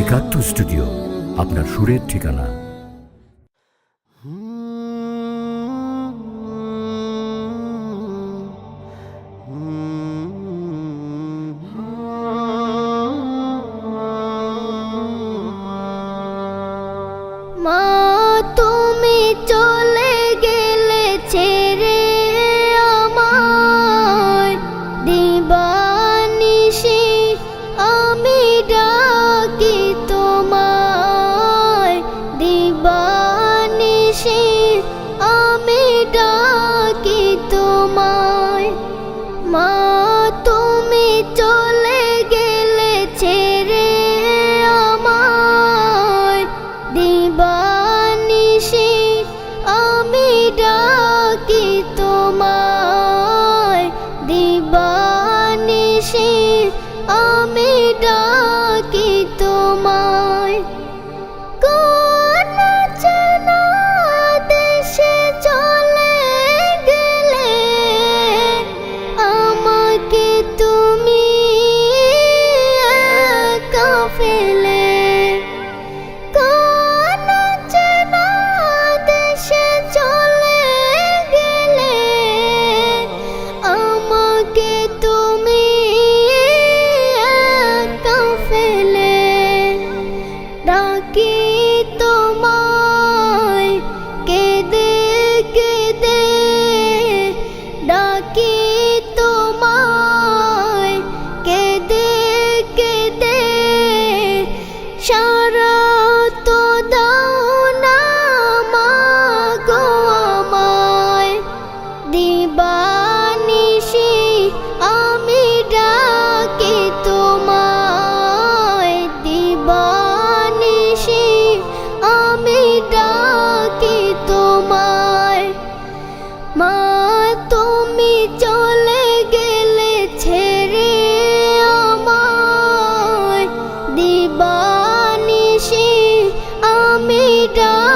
একাত্তর স্টুডিও আপনার সুরের ঠিকানা। মা তুমি চল আমি ডা তুমি চলে গেলে ছেড়ে আমায় দিবানিসি আমি ডা